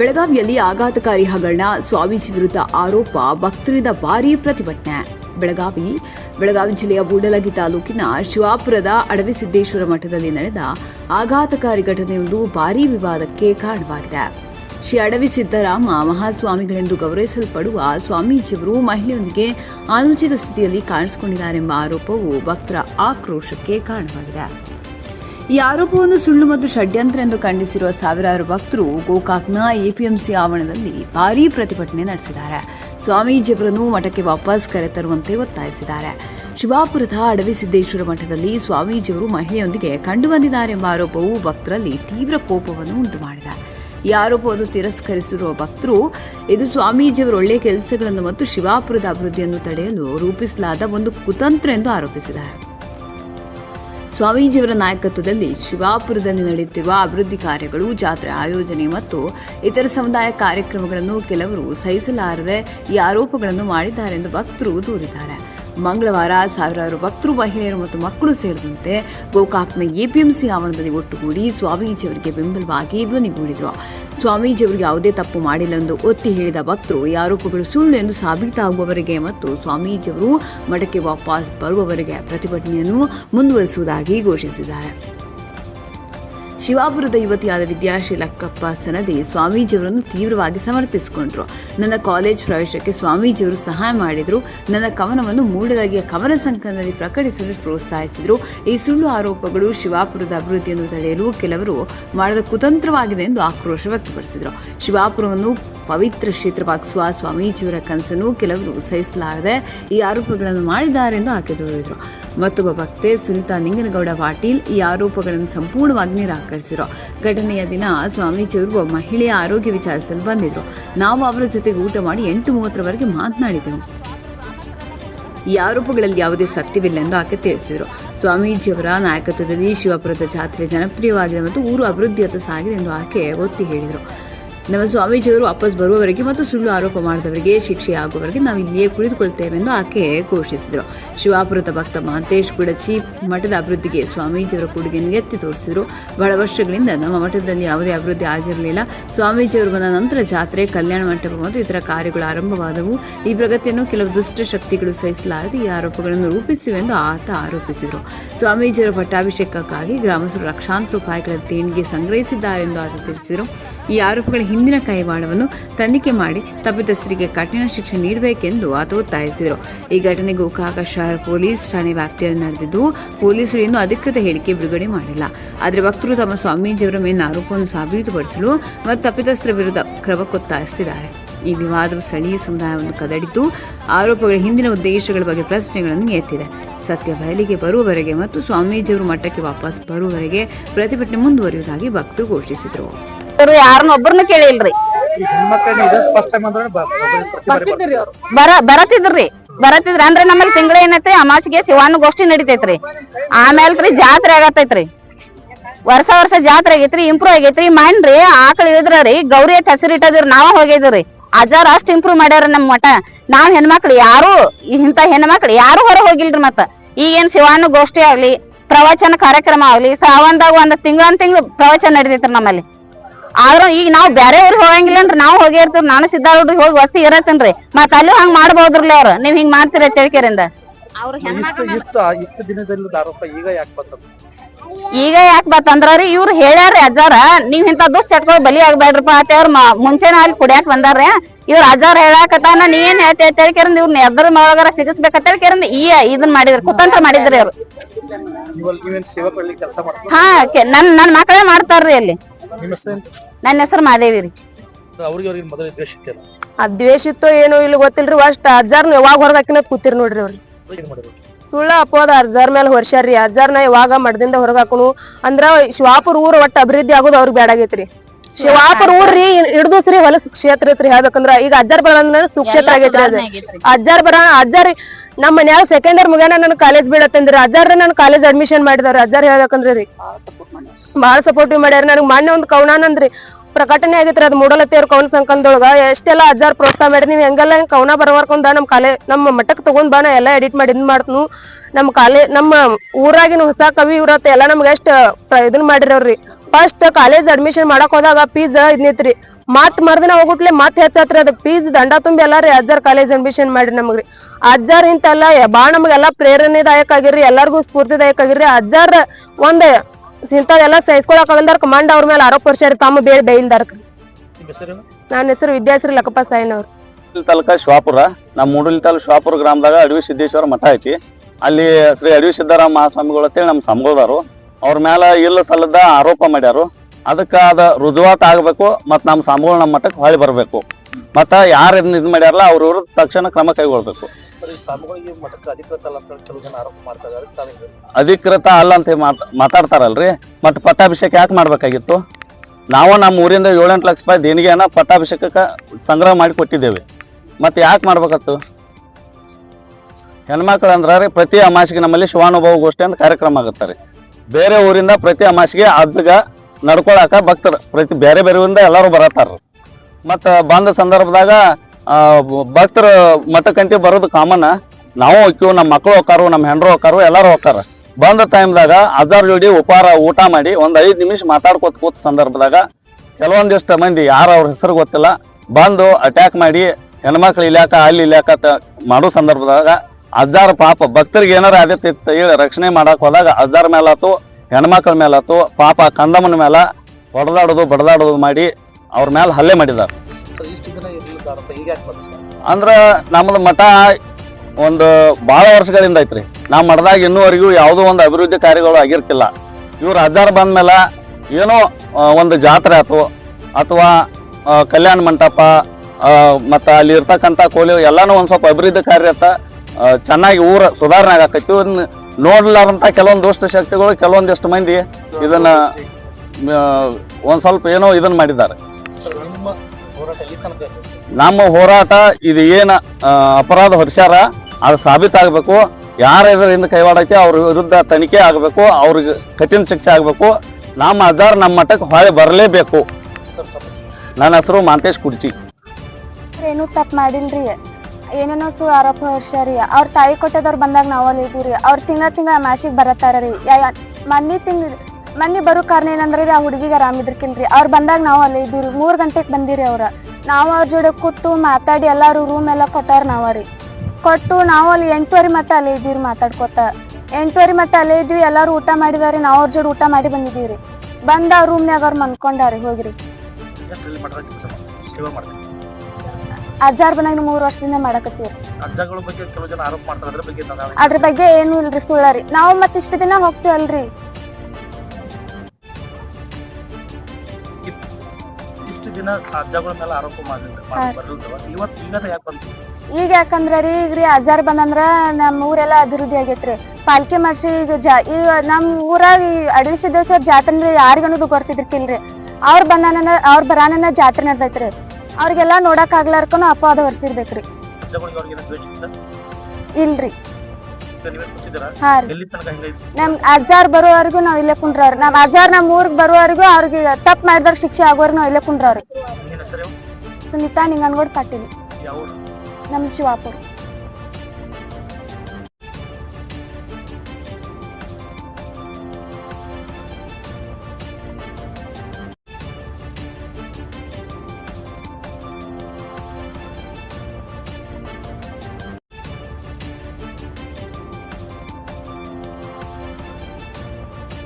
ಬೆಳಗಾವಿಯಲ್ಲಿ ಆಘಾತಕಾರಿ ಹಗರಣ, ಸ್ವಾಮೀಜಿ ವಿರುದ್ಧ ಆರೋಪ, ಭಕ್ತರಿಂದ ಭಾರೀ ಪ್ರತಿಭಟನೆ. ಬೆಳಗಾವಿ ಬೆಳಗಾವಿ ಜಿಲ್ಲೆಯ ಬೂಡಲಗಿ ತಾಲೂಕಿನ ಶಿವಾಪುರದ ಅಡವಿಸಿದ್ದೇಶ್ವರ ಮಠದಲ್ಲಿ ನಡೆದ ಆಘಾತಕಾರಿ ಘಟನೆಯೊಂದು ಭಾರೀ ವಿವಾದಕ್ಕೆ ಕಾರಣವಾಗಿದೆ. ಶ್ರೀ ಅಡವಿ ಸಿದ್ದರಾಮ ಮಹಾಸ್ವಾಮಿಗಳೆಂದು ಗೌರವಿಸಲ್ಪಡುವ ಸ್ವಾಮೀಜಿಯವರು ಮಹಿಳೆಯೊಂದಿಗೆ ಅನುಚಿತ ಸ್ಥಿತಿಯಲ್ಲಿ ಕಾಣಿಸಿಕೊಂಡಿದ್ದಾರೆಂಬ ಆರೋಪವು ಭಕ್ತರ ಆಕ್ರೋಶಕ್ಕೆ ಕಾರಣವಾಗಿದೆ. ಈ ಆರೋಪವನ್ನು ಸುಳ್ಳು ಮತ್ತು ಷಡ್ಯಂತ್ರ ಎಂದು ಖಂಡಿಸಿರುವ ಸಾವಿರಾರು ಭಕ್ತರು ಗೋಕಾಕ್ನ ಎಪಿಎಂಸಿ ಆವರಣದಲ್ಲಿ ಭಾರೀ ಪ್ರತಿಭಟನೆ ನಡೆಸಿದ್ದಾರೆ. ಸ್ವಾಮೀಜಿಯವರನ್ನು ಮಠಕ್ಕೆ ವಾಪಸ್ ಕರೆತರುವಂತೆ ಒತ್ತಾಯಿಸಿದ್ದಾರೆ. ಶಿವಾಪುರದ ಅಡವಿ ಸಿದ್ದೇಶ್ವರ ಮಠದಲ್ಲಿ ಸ್ವಾಮೀಜಿಯವರು ಮಹಿಳೆಯೊಂದಿಗೆ ಕಂಡುಬಂದಿದ್ದಾರೆ ಎಂಬ ಆರೋಪವು ಭಕ್ತರಲ್ಲಿ ತೀವ್ರ ಕೋಪವನ್ನು ಉಂಟುಮಾಡಿದೆ. ಈ ಆರೋಪವನ್ನು ತಿರಸ್ಕರಿಸಿರುವ ಭಕ್ತರು, ಇದು ಸ್ವಾಮೀಜಿಯವರ ಒಳ್ಳೆಯ ಕೆಲಸಗಳನ್ನು ಮತ್ತು ಶಿವಾಪುರದ ಅಭಿವೃದ್ಧಿಯನ್ನು ತಡೆಯಲು ರೂಪಿಸಲಾದ ಒಂದು ಕುತಂತ್ರ ಎಂದು ಆರೋಪಿಸಿದ್ದಾರೆ. ಸ್ವಾಮೀಜಿಯವರ ನಾಯಕತ್ವದಲ್ಲಿ ಶಿವಾಪುರದಲ್ಲಿ ನಡೆಯುತ್ತಿರುವ ಅಭಿವೃದ್ಧಿ ಕಾರ್ಯಗಳು, ಜಾತ್ರೆ ಆಯೋಜನೆ ಮತ್ತು ಇತರ ಸಮುದಾಯ ಕಾರ್ಯಕ್ರಮಗಳನ್ನು ಕೆಲವರು ಸಹಿಸಲಾರದೆ ಈ ಆರೋಪಗಳನ್ನು ಮಾಡಿದ್ದಾರೆ ಎಂದು ಭಕ್ತರು ದೂರಿದ್ದಾರೆ. ಮಂಗಳವಾರ ಸಾವಿರಾರು ಭಕ್ತರು, ಮಹಿಳೆಯರು ಮತ್ತು ಮಕ್ಕಳು ಸೇರಿದಂತೆ ಗೋಕಾಕ್ನ ಎಪಿಎಂಸಿ ಆವರಣದಲ್ಲಿ ಒಟ್ಟುಗೂಡಿ ಸ್ವಾಮೀಜಿಯವರಿಗೆ ಬೆಂಬಲವಾಗಿ ಧ್ವನಿಗೂಡಿದರು ಸ್ವಾಮೀಜಿಯವರು ಯಾವುದೇ ತಪ್ಪು ಮಾಡಿಲ್ಲ ಎಂದು ಒತ್ತಿ ಹೇಳಿದ ಭಕ್ತರು, ಈ ಆರೋಪಗಳು ಸುಳ್ಳು ಎಂದು ಸಾಬೀತಾಗುವವರೆಗೆ ಮತ್ತು ಸ್ವಾಮೀಜಿಯವರು ಮಠಕ್ಕೆ ವಾಪಸ್ ಬರುವವರೆಗೆ ಪ್ರತಿಭಟನೆಯನ್ನು ಮುಂದುವರಿಸುವುದಾಗಿ ಘೋಷಿಸಿದ್ದಾರೆ. ಶಿವಾಪುರದ ಯುವತಿಯಾದ ವಿದ್ಯಾಶ್ರೀ ಲಕ್ಕಪ್ಪ ಸನದಿ ಸ್ವಾಮೀಜಿಯವರನ್ನು ತೀವ್ರವಾಗಿ ಸಮರ್ಥಿಸಿಕೊಂಡ್ರು. ನನ್ನ ಕಾಲೇಜ್ ಪ್ರವೇಶಕ್ಕೆ ಸ್ವಾಮೀಜಿಯವರು ಸಹಾಯ ಮಾಡಿದ್ರು. ನನ್ನ ಕವನವನ್ನು ಮೂಡಲಗಿಯ ಕವನ ಸಂಕಲನದಲ್ಲಿ ಪ್ರಕಟಿಸಲು ಪ್ರೋತ್ಸಾಹಿಸಿದರು. ಈ ಸುಳ್ಳು ಆರೋಪಗಳು ಶಿವಾಪುರದ ಅಭಿವೃದ್ಧಿಯನ್ನು ತಡೆಯಲು ಕೆಲವರು ಮಾಡಿದ ಕುತಂತ್ರವಾಗಿದೆ ಎಂದು ಆಕ್ರೋಶ ವ್ಯಕ್ತಪಡಿಸಿದರು. ಶಿವಾಪುರವನ್ನು ಪವಿತ್ರ ಕ್ಷೇತ್ರವಾಗಿಸುವ ಸ್ವಾಮೀಜಿಯವರ ಕನಸನ್ನು ಕೆಲವರು ಸಹಿಸಲಾರದೆ ಈ ಆರೋಪಗಳನ್ನು ಮಾಡಿದ್ದಾರೆ ಎಂದು ಆಕೆ ದೂರಿದರು. ಮತ್ತೊಬ್ಬ ಭಕ್ತೆ ಸುನಿತಾ ನಿಂಗನಗೌಡ ಪಾಟೀಲ್ ಈ ಆರೋಪಗಳನ್ನು ಸಂಪೂರ್ಣವಾಗಿ ನಿರಾಕರಿಸಿದರು. ಘಟನೆಯ ದಿನ ಸ್ವಾಮೀಜಿಯವರು ಮಹಿಳೆಯ ಆರೋಗ್ಯ ವಿಚಾರಿಸಲು ಬಂದಿದ್ರು. ನಾವು ಅವರ ಜೊತೆಗೆ ಊಟ ಮಾಡಿ ಎಂಟು ಮೂವತ್ತರವರೆಗೆ ಮಾತನಾಡಿದೆವು. ಈ ಆರೋಪಗಳಲ್ಲಿ ಯಾವುದೇ ಸತ್ಯವಿಲ್ಲ ಎಂದು ಆಕೆ ತಿಳಿಸಿದರು. ಸ್ವಾಮೀಜಿಯವರ ನಾಯಕತ್ವದಲ್ಲಿ ಶಿವಪುರದ ಜಾತ್ರೆ ಜನಪ್ರಿಯವಾಗಿದೆ ಮತ್ತು ಊರು ಅಭಿವೃದ್ಧಿಯತ್ತ ಸಾಗಿದೆ ಎಂದು ಆಕೆ ಒತ್ತಿ ಹೇಳಿದರು. ನಮ್ಮ ಸ್ವಾಮೀಜಿಯವರು ವಾಪಸ್ ಬರುವವರೆಗೆ ಮತ್ತು ಸುಳ್ಳು ಆರೋಪ ಮಾಡಿದವರಿಗೆ ಶಿಕ್ಷೆ ಆಗುವವರೆಗೆ ನಾವು ಇಲ್ಲಿಯೇ ಕುಳಿತುಕೊಳ್ತೇವೆ ಎಂದು ಆಕೆ ಘೋಷಿಸಿದರು. ಶಿವಾಪುರದ ಭಕ್ತ ಮಹಂತೇಶ್ ಕುಡಚಿ ಮಠದ ಅಭಿವೃದ್ಧಿಗೆ ಸ್ವಾಮೀಜಿಯವರ ಕೊಡುಗೆಯನ್ನು ಎತ್ತಿ ತೋರಿಸಿದರು. ಬಹಳ ವರ್ಷಗಳಿಂದ ನಮ್ಮ ಮಠದಲ್ಲಿ ಯಾವುದೇ ಅಭಿವೃದ್ಧಿ ಆಗಿರಲಿಲ್ಲ. ಸ್ವಾಮೀಜಿಯವರು ಬಂದ ನಂತರ ಜಾತ್ರೆ, ಕಲ್ಯಾಣ ಮಂಟಪ ಮತ್ತು ಇತರ ಕಾರ್ಯಗಳು ಆರಂಭವಾದವು. ಈ ಪ್ರಗತಿಯನ್ನು ಕೆಲವು ದುಷ್ಟ ಶಕ್ತಿಗಳು ಸಹಿಸಲಾರದೆ ಈ ಆರೋಪಗಳನ್ನು ರೂಪಿಸಿವೆ ಎಂದು ಆತ ಆರೋಪಿಸಿದರು. ಸ್ವಾಮೀಜಿಯವರ ಪಟ್ಟಾಭಿಷೇಕಕ್ಕಾಗಿ ಗ್ರಾಮಸ್ಥರು ಲಕ್ಷಾಂತರ ರೂಪಾಯಿಗಳ ದೇಣಿಗೆ ಸಂಗ್ರಹಿಸಿದ್ದಾರೆ ಎಂದು ಆತ ತಿಳಿಸಿದರು. ಈ ಆರೋಪಗಳ ಹಿಂದಿನ ಕೈವಾಡವನ್ನು ತನಿಖೆ ಮಾಡಿ ತಪ್ಪಿತಸ್ಥರಿಗೆ ಕಠಿಣ ಶಿಕ್ಷೆ ನೀಡಬೇಕೆಂದು ಆತ ಒತ್ತಾಯಿಸಿದರು. ಈ ಘಟನೆ ಗೋಕಾಕ ಶಹರ್ ಪೊಲೀಸ್ ಠಾಣೆ ವ್ಯಾಪ್ತಿಯಲ್ಲಿ ನಡೆದಿದ್ದು, ಪೊಲೀಸರು ಇನ್ನೂ ಅಧಿಕೃತ ಹೇಳಿಕೆ ಬಿಡುಗಡೆ ಮಾಡಿಲ್ಲ. ಆದರೆ ಭಕ್ತರು ತಮ್ಮ ಸ್ವಾಮೀಜಿಯವರ ಮೇಲಿನ ಆರೋಪವನ್ನು ಸಾಬೀತುಪಡಿಸಲು ಮತ್ತು ತಪ್ಪಿತಸ್ಥರ ವಿರುದ್ಧ ಕ್ರಮಕ್ಕೊತ್ತಾಯಿಸುತ್ತಿದ್ದಾರೆ ಈ ವಿವಾದವು ಸ್ಥಳೀಯ ಸಮುದಾಯವನ್ನು ಕದಡಿದ್ದು, ಆರೋಪಗಳ ಹಿಂದಿನ ಉದ್ದೇಶಗಳ ಬಗ್ಗೆ ಪ್ರಶ್ನೆಗಳನ್ನು ಎತ್ತಿದೆ. ಸತ್ಯ ಬಯಲಿಗೆ ಬರುವವರೆಗೆ ಮತ್ತು ಸ್ವಾಮೀಜಿಯವರು ಮಠಕ್ಕೆ ವಾಪಸ್ ಬರುವವರೆಗೆ ಪ್ರತಿಭಟನೆ ಮುಂದುವರಿಯುವುದಾಗಿ ಭಕ್ತರು ಘೋಷಿಸಿದರು. ಇವ್ರು ಯಾರನ್ನ ಒಬ್ಬರನ್ನ ಕೇಳಿಲ್ರಿ. ಬಾರಿ ಬರತಿದ್ರಿ ಬರತಿದ್ರಿ ಅಂದ್ರೆ ನಮ್ಮಲ್ಲಿ ತಿಂಗಳ ಏನೈತ್ರಿ? ಅಮಾಸಿಗೆ ಶಿವಾನು ಗೋಷ್ಠಿ ನಡಿತೈತ್ರಿ. ಆಮೇಲ್ರಿ ಜಾತ್ರೆ ಆಗತೈತ್ರಿ. ವರ್ಷ ವರ್ಷ ಜಾತ್ರೆ ಆಗೈತ್ರಿ ಇಂಪ್ರೂವ್ ಆಗೈತ್ರಿ. ಮಾಡ್ರಿ ಆಕಳ ಇದ್ರಿ ಗೌರಿ ಅಂತ ಹೆಸರು ಇಟ್ಟದ್ರಿ ನಾವ ಹೋಗಿದ್ರಿ ಅಜಾರ್ ಅಷ್ಟ್ ಇಂಪ್ರೂವ್ ಮಾಡ್ಯಾರ ನಮ್ ಮಠ. ನಾವ್ ಹೆಣ್ಮಕ್ಳು ಯಾರು ಇಂತ ಹೆಣ್ಮಕ್ಳು ಯಾರು ಹೊರ ಹೋಗಿಲ್ರಿ ಮತ್ತ. ಈಗೇನ್ ಶಿವಾನು ಗೋಷ್ಠಿ ಆಗ್ಲಿ ಪ್ರವಚನ ಕಾರ್ಯಕ್ರಮ ಆಗ್ಲಿ ಶ್ರಾವಣದಾಗ ಒಂದ್ ತಿಂಗಳ ತಿಂಗಳು ಪ್ರವಚನ ನಡೀತೈತ್ರಿ ನಮ್ಮಲ್ಲಿ. ಆದ್ರ ಈಗ ನಾವ್ ಬ್ಯಾರೆ ಊರಿಗೆ ಹೋಗಂಗಿಲ್ಲನ್ರಿ. ನಾವ್ ಹೋಗಿರ್ತೀವಿ ನಾನು ಸಿದ್ದಾರೂಢಿಗೆ ಹೋಗಿ ವಸ್ತಿ ಇರತ್ತೇನ್ರಿ. ಮತ್ತ ಅಲ್ಲೂ ಹಂಗ್ ಮಾಡ್ಬೋದ್ರಲ್ಲ ಅವ್ರ. ನೀವ್ ಹಿಂಗ್ ಮಾಡ್ತೀರ ತಿಳ್ಕೇರಿಂದ ಅವ್ರ ಇಷ್ಟು ಇಷ್ಟು ಇಷ್ಟು ದಿನದಲ್ಲಿ ಆರೋಪ ಈಗ ಯಾಕ ಬಂತಂತ ಈಗ ಯಾಕೆ ಬತ್ತಂದ್ರಿ ಇವ್ರು ಹೇಳ್ಯಾರ್ರಿ ಅಜ್ಜಾರ ನೀವ್ ಇಂತ ದುಷ್ಟ ಚಟ್ಕೊಳ್ ಬಲಿ ಆಗ್ಬೇಡ್ರಪ್ಪ ಅಂತ ಅವ್ರ ಮುಂಚೆನ ಅಲ್ಲಿ ಕುಡಿಯಾಕ ಬಂದಾರ್ರಿ. ಇವ್ರ ಅಜ್ಜಾರ ಹೇಳಾಕತ್ತಾನ ನೀ ಏನ್ ಹೇಳ್ತಿ ತಿಳ್ಕೇರಿಂದ ಇವ್ರನ್ನ ಎದ್ರ ಒಳಗಾರ ಸಿಗಿಸ್ಬೇಕ ತಿಳ್ಕೇರಿಂದ ಈ ಇದನ್ ಮಾಡಿದ್ರಿ. ಕುತಂತ್ರ ಮಾಡಿದ್ರಿ ಅವ್ರು. ನೀವಲ್ಲಿ ನೀವೇನ್ ಸೇವಾ ಕೆಲಸ ಮಾಡ್ತೀವಿ ಹಾ ಕೆ- ನನ್ ನನ್ ಮಕ್ಕಳೇ ಮಾಡ್ತಾರ್ರಿ ಅಲ್ಲಿ. ನಿಮ್ಮ ಹೆಸರು ನನ್ನ ಹೆಸರು ಮಾದೇವಿ ರೀ. ಅವ್ರಿಗೆ ಅವ್ರಿಗೆ ಮೊದಲು ದ್ವೇಷ ಇತ್ತಲ್ಲ? ಆ ದ್ವೇಷ ಇತ್ತೋ ಏನೋ ಇಲ್ಲ ಗೊತ್ತಿಲ್ರಿ ಅಷ್ಟ ಅಜ್ಜಾರ್ನ ಯಾವಾಗ ಹೊರಗ್ ಹಾಕಿನತ್ ಕೂತಿರ್ ನೋಡ್ರಿ ಅವ್ರಿ. ಏನ್ ಸುಳ್ಳ ಅಪೋದ ಅರ್ಜಾರ್ ಮೇಲೆ ಹೊರ್ಸ್ಯಾರ್ರಿ ಅಜ್ಜಾರ್ನ ಯಾವಾಗ ಮಡದಿಂದ ಹೊರಗ್ ಹಾಕುನು ಅಂದ್ರ ಶಿವಾಪುರ ಊರ್ ಒಟ್ಟ ಅಭಿವೃದ್ಧಿ ಆಗೋದು ಅವ್ರಿಗೆ ಬೇಡಾಗೈತ್ರಿ ಶಿವಾಪುರ ಊರ್ರಿ ಹಿಡ್ದೂಸ್ರಿ ಹೊಲಸ್ ಕ್ಷೇತ್ರ ಐತ್ರಿ ಹೇಳ್ಬೇಕಂದ್ರ ಈಗ ಅಜ್ಜಾರ್ ಬರ ಅಂದ್ರ ಸುಕ್ಷೇತ್ರ ಆಗೈತ್ರಿ ಅದ. ಅಜ್ಜಾರ್ ಬರ ಅಜ್ಜಾರ್ ನಮ್ಮ ಮನ್ಯಾಗ ಸೆಕೆಂಡ್ ಇಯರ್ ಮುಗಿಯಾನ ನನ್ ಕಾಲೇಜ್ ಬೀಳತ್ತಂದ್ರಿ ಅಜ್ಜಾರ ನನ್ ಕಾಲೇಜ್ ಅಡ್ಮಿಷನ್ ಮಾಡಿದಾರ ಅಜ್ಜಾರ್ ಹೇಳ್ಬೇಕಂದ್ರಿ. ರೀ ಬಾಳ ಸಪೋರ್ಟಿವ್ ಮಾಡ್ಯಾರ. ನನಗ್ ಮೊನ್ನೆ ಒಂದು ಕೌನಾನಂದ್ರಿ ಪ್ರಕಟಣೆ ಆಗೈತ್ರಿ, ಅದ್ ಮೂಡಲತ್ತೆಯವ್ರ ಕವನ ಸಂಕಲನದೊಳಗ ಎಷ್ಟೆಲ್ಲ ಅಜ್ಜಾರ್ ಪ್ರೋತ್ಸಾಹ ಮಾಡಿ ನೀವು ಹೆಂಗೆಲ್ಲ ಹಿಂಗ್ ಕವನ ಬರ್ವಾರ್ಕೊಂಡ ನಮ್ ಕಾಲೇ ನಮ್ಮ ಮಠಕ್ ತಗೊಂಡ್ ಬಾ ನಾ ಎಲ್ಲಾ ಎಡಿಟ್ ಮಾಡಿ ಇದ್ ಮಾಡ್ತನು. ನಮ್ ಕಾಲೇ, ನಮ್ಮ ಊರಾಗಿನ ಹೊಸ ಕವಿ ಇವ್ರತ್ತ ಎಲ್ಲಾ ನಮ್ಗೆ ಎಷ್ಟ್ ಇದನ್ ಮಾಡಿರವ್ರಿ ಫಸ್ಟ್ ಕಾಲೇಜ್ ಅಡ್ಮಿಷನ್ ಮಾಡಕ್ ಹೋದಾಗ ಫೀಸ್ ಇದ್ನೈತ್ರಿ. ಮತ್ ಮರ್ದಿನ ಹೋಗುಟ್ಲೆ ಮತ್ ಹೆಚ್ಚತ್ರಿ ಅದ್. ಫೀಸ್ ದಂಡ ತುಂಬಿ ಎಲ್ಲಾರಿ ಅಜ್ಜಾರ್ ಕಾಲೇಜ್ ಅಡ್ಮಿಷನ್ ಮಾಡ್ರಿ ನಮಗ್ರಿ. ಅಜ್ಜಾರ್ ಇಂತೆಲ್ಲ ಬಾಳ ನಮ್ಗೆಲ್ಲಾ ಪ್ರೇರಣೆದಾಯಕ ಆಗಿರ್ರಿ, ಎಲ್ಲಾರ್ಗು ಸ್ಫೂರ್ತಿದಾಯಕ ಆಗಿರ್ರಿ. ಅಜ್ಜಾರ್ ಒಂದ್ ಇಂಥವೆಲ್ಲ ಸಹಿಸ್ಕೊಳಕ್ ಆಗಲ್ದಾರ ಕಮಾಂಡ್ ಅವ್ರ ಮೇಲೆ ಆರೋಪ ವರ್ಷ ತಮ್ಮ ಬೇಡ ಹೆಸರೇನು ನನ್ನ ಹೆಸರು? ವಿದ್ಯಾಶ್ರೀ ಲಕ್ಕಪ್ಪ ಸಾಯಿನ್ ಅವ್ರು. ತಾಲೂಕ ಶಿವಾಪುರ. ನಮ್ಮ ಮೂಡಲಿ ತಾಲೂಕು ಶಿವಾಪುರ ಗ್ರಾಮದಾಗ ಅಡವಿ ಸಿದ್ದೇಶ್ವರ ಮಠ ಐತಿ. ಅಲ್ಲಿ ಶ್ರೀ ಅಡವಿ ಸಿದ್ದರಾಮ ಮಹಾಸ್ವಾಮಿಗಳು ಅಂತೇಳಿ ನಮ್ಮ ಸಂಬೋದಾರು ಅವ್ರ ಮೇಲೆ ಇಲ್ಲ ಸಲ್ಲದ ಆರೋಪ ಮಾಡ್ಯಾರು. ಅದಕ್ಕೆ ಅದ ರುಜುವಾತ ಆಗಬೇಕು ಮತ್ತು ನಮ್ಮ ಸಂಬಳ ನಮ್ಮ ಮಠಕ್ಕೆ ಹೊಳಿ ಬರಬೇಕು. ಮತ್ತು ಯಾರು ಇದನ್ನ ಇದು ಮಾಡ್ಯಾರಲ್ಲ, ಅವ್ರ ತಕ್ಷಣ ಕ್ರಮ ಕೈಗೊಳ್ಬೇಕು. ಅಧಿಕೃತ ಅಲ್ಲ ಅಂತ ಮಾತಾಡ್ತಾರಲ್ರಿ, ಮತ್ತು ಪಟ್ಟಾಭಿಷೇಕ ಯಾಕೆ ಮಾಡ್ಬೇಕಾಗಿತ್ತು? ನಾವು ನಮ್ಮ ಊರಿಂದ ಏಳೆಂಟು ಲಕ್ಷ ರೂಪಾಯಿ ದೇಣಿಗೆಯನ್ನು ಪಟ್ಟಾಭಿಷೇಕಕ್ಕೆ ಸಂಗ್ರಹ ಮಾಡಿ ಕೊಟ್ಟಿದ್ದೇವೆ. ಮತ್ತೆ ಯಾಕೆ ಮಾಡ್ಬೇಕತ್ತು? ಹೆಣ್ಮಕ್ಳು ಅಂದ್ರೆ ಪ್ರತಿ ಅಮಾಸಿಗೆ ನಮ್ಮಲ್ಲಿ ಶಿವಾನುಭವ ಗೋಷ್ಠಿ ಅಂತ ಕಾರ್ಯಕ್ರಮ ಆಗುತ್ತಾರೆ ಬೇರೆ ಊರಿಂದ ಪ್ರತಿ ಅಮಾಸಿಗೆ ಅಜ್ಜಗ ನಡ್ಕೊಳಕ ಭಕ್ತರು, ಪ್ರತಿ, ಬೇರೆ ಬೇರೆ ಊರಿಂದ ಎಲ್ಲರೂ ಬರತ್ತಾರ ಮತ್ತು ಬಂದ ಸಂದರ್ಭದಾಗ ಭಕ್ತರ ಮಠಕ್ಕಂತಿ ಬರೋದು ಕಾಮನ್. ನಾವು ಹೋಗ್ತೀವಿ, ನಮ್ಮ ಮಕ್ಕಳು ಹೋಗ್ತಾರು, ನಮ್ಮ ಹೆಂಡ್ರು ಹೋಗ್ತಾರು, ಎಲ್ಲರೂ ಹೋಗ್ತಾರ. ಬಂದ ಟೈಮ್ದಾಗ ಅದರ ಜೋಡಿ ಉಪಹಾರ, ಊಟ ಮಾಡಿ ಒಂದು ಐದು ನಿಮಿಷ ಮಾತಾಡ್ಕೋತ ಕೂತ ಸಂದರ್ಭದಾಗ ಕೆಲವೊಂದಿಷ್ಟು ಮಂದಿ, ಯಾರು ಅವ್ರ ಹೆಸರು ಗೊತ್ತಿಲ್ಲ, ಬಂದು ಅಟ್ಯಾಕ್ ಮಾಡಿ ಹೆಣ್ಮಕ್ಳು ಇಲ್ಯಾಕ, ಅಲ್ಲಿ ಇಲ್ಯಾಕ ಮಾಡೋ ಸಂದರ್ಭದಾಗ ಅಜ್ಜಾರ ಪಾಪ ಭಕ್ತರಿಗೆ ಏನಾರ ಆದಿತ್ತು ಹೇಳಿ ರಕ್ಷಣೆ ಮಾಡೋಕೆ ಹೋದಾಗ ಅಜ್ಜಾರ ಮೇಲಾತು, ಹೆಣ್ಮಕ್ಳ ಮೇಲಾತು, ಪಾಪ ಕಂದಮ್ಮನ ಮೇಲೆ ಹೊಡೆದಾಡೋದು, ಬಡದಾಡೋದು ಮಾಡಿ ಅವ್ರ ಮೇಲೆ ಹಲ್ಲೆ ಮಾಡಿದ್ದಾರೆ ಅಂದ್ರ ನಮ್ಮದು ಮಠ ಒಂದು ಬಹಳ ವರ್ಷಗಳಿಂದ ಐತ್ರಿ. ನಮ್ಮ ಮಠದಾಗ ಇನ್ನೂವರೆಗೂ ಯಾವುದೋ ಒಂದು ಅಭಿವೃದ್ಧಿ ಕಾರ್ಯಗಳು ಆಗಿರ್ತಿಲ್ಲ. ಇವ್ರು ಬಂದ ಬಂದ್ಮೇಲೆ ಏನೋ ಒಂದು ಜಾತ್ರೆ ಆಯ್ತು ಅಥವಾ ಕಲ್ಯಾಣ ಮಂಟಪ ಮತ್ತು ಅಲ್ಲಿ ಇರ್ತಕ್ಕಂಥ ಕೋಲಿ ಎಲ್ಲಾನು ಒಂದು ಸ್ವಲ್ಪ ಅಭಿವೃದ್ಧಿ ಕಾರ್ಯ ಅಂತ ಚೆನ್ನಾಗಿ ಊರ ಸುಧಾರಣೆ ಆಗಕೈತಿ ಇವ್ರನ್ನ ನೋಡ್ಲಾರಂತ ಕೆಲವೊಂದು ದುಷ್ಟ ಶಕ್ತಿಗಳು ಕೆಲವೊಂದಿಷ್ಟು ಮಂದಿ ಇದನ್ನ ಒಂದ್ ಸ್ವಲ್ಪ ಏನೋ ಇದನ್ನ ಮಾಡಿದ್ದಾರೆ. ನಮ್ಮ ಹೋರಾಟ ಇದು ಏನ ಅಪರಾಧ ಹೊರಿಸ್ಯಾರ ಅದು ಸಾಬೀತಾಗಬೇಕು. ಯಾರ ಇದರಿಂದ ಕೈವಾಡಕ್ಕೆ ಅವ್ರ ವಿರುದ್ಧ ತನಿಖೆ ಆಗಬೇಕು, ಅವ್ರಿಗೆ ಕಠಿಣ ಶಿಕ್ಷೆ ಆಗಬೇಕು. ನಮ್ಮ ಆಧಾರ್ ನಮ್ಮ ಮಠಕ್ಕೆ ಹೊಳೆ ಬರಲೇಬೇಕು. ನನ್ನ ಹೆಸರು ಮಾಂತೇಶ್ ಕುರ್ಚಿ ಏನು ತಪ್ಪು ಮಾಡಿಲ್ರಿ? ಏನೇನೋ ಸು ಆರೋಪ ಹೊರ್ಸ್ಯಾರಿ ಅವ್ರ ತಾಯಿ ಕೊಟ್ಟದವ್ರು ಬಂದಾಗ ನಾವಲ್ಲಿ ಇದೀವ್ರಿ ಅವ್ರ ತಿಂಗಳ ತಿಂಗಳ ಮಾಸಿಗೆ ಬರತ್ತಾರ ರೀ. ಮನ್ನಿ ತಿಂಗ್ ಮನ್ನಿ ಬರೋ ಕಾರಣ ಏನಂದ್ರೆ ಆ ಹುಡುಗಿಗೆ ಆರಾಮ್ ಕಿಲ್ರಿ ಅವ್ರು ಬಂದಾಗ ನಾವು ಅಲ್ಲಿ ಇದೀವ್ರಿ ಮೂರು ಗಂಟೆಗೆ ಬಂದಿರಿ ಅವ್ರ. ನಾವು ಅವ್ರ ಜೋಡಿ ಕೂತು ಮಾತಾಡಿ ಎಲ್ಲರೂ ರೂಮ್ ಎಲ್ಲ ಕೊಟ್ಟಾರ ನಾವ ರೀ ಕೊಟ್ಟು ನಾವು ಅಲ್ಲಿ ಎಂಟುವರೆ ಮತ್ತೆ ಅಲ್ಲೇ ಇದ್ದೀವಿ ಮಾತಾಡ್ಕೊತ. ಎಂಟುವರೆ ಮತ್ತೆ ಅಲ್ಲೇ ಇದ್ವಿ ಎಲ್ಲರೂ ಊಟ ಮಾಡಿದಾರಿ ನಾವು ಅವ್ರ ಜೋಡಿ ಊಟ ಮಾಡಿ ಬಂದಿದೀವ್ರಿ ಬಂದ ಅವ್ರ ರೂಮ್ನ್ಯಾಗ ಅವ್ರು ಮನ್ಕೊಂಡಾರಿ ಹೋಗ್ರಿ. ಅಜ್ಜಾರ್ ಬಂದಾಗ ಮೂರು ವರ್ಷದಿಂದ ಮಾಡ್ತಾರೆ ಅದ್ರ ಬಗ್ಗೆ ಏನು ಇಲ್ರಿ ಸುಳ್ಳಾರಿ. ನಾವು ಮತ್ತಿಷ್ಟು ಇಷ್ಟ ದಿನ ಹೋಗ್ತೀವಲ್ರಿ ಅಜ್ಜಗಳ ಮೇಲೆ ಆರೋಪ ಮಾಡಿದ್ರೆ ಬರಲ್ದವ ಇವತ್ತು ಈಗ ಯಾಕೆ ಬಂತು? ಈಗ ಯಾಕಂದ್ರ ರೀ ಈಗ ರೀ ಅಜಾರ್ ಬಂದಂದ್ರ ನಮ್ ಊರೆಲ್ಲ ಅಭಿವೃದ್ಧಿ ಆಗೈತ್ರಿ. ಪಾಲ್ಕೆ ಮಾಡ್ಸಿ ಈಗ ಜಾ ಈಗ ನಮ್ ಊರಾಗ ಈ ಅಡವಿ ಸಿದ್ದೇಶ್ವರ ಜಾತ್ರೆ ಯಾರಿಗನ್ನೋದು ಗೊತ್ತಿದ್ರಿಕಿಲ್ರಿ ಅವ್ರ ಬಂದಾನ ಅವ್ರ ಬರಾನನ ಜಾತ್ರೆ ನಡ್ದೈತ್ರಿ. ಅವ್ರಿಗೆಲ್ಲಾ ನೋಡಕ್ ಆಗ್ಲಾರ್ಕನು ಅಪವಾದ ಹೊರಿಸಿರ್ಬೇಕ್ರಿ? ಇಲ್ರಿ. ನಮ್ ಅಜ್ಜಾರ್ ಬರೋವರೆಗೂ ನಾವ್ ಇಲ್ಲೇ ಕುಂಡ್ರವ್ರ. ನಮ್ ಅಜ್ಜಾರ್ ನಮ್ ಊರ್ಗ್ ಬರೋವರೆಗೂ ಅವ್ರಿಗೆ ತಪ್ಪ ಮಾಡಿದಾಗ ಶಿಕ್ಷೆ ಆಗೋರ್ ನಾವ್ ಇಲ್ಲೇ ಕುಂಡ್ರವ್ರಿ. ಸುನಿತಾ ಸುನೀತಾ ನಿಂಗನ್ಗೋಡ್ ಪಾಟೀಲ್. ನಮ್ ಶಿವಾಪುರ.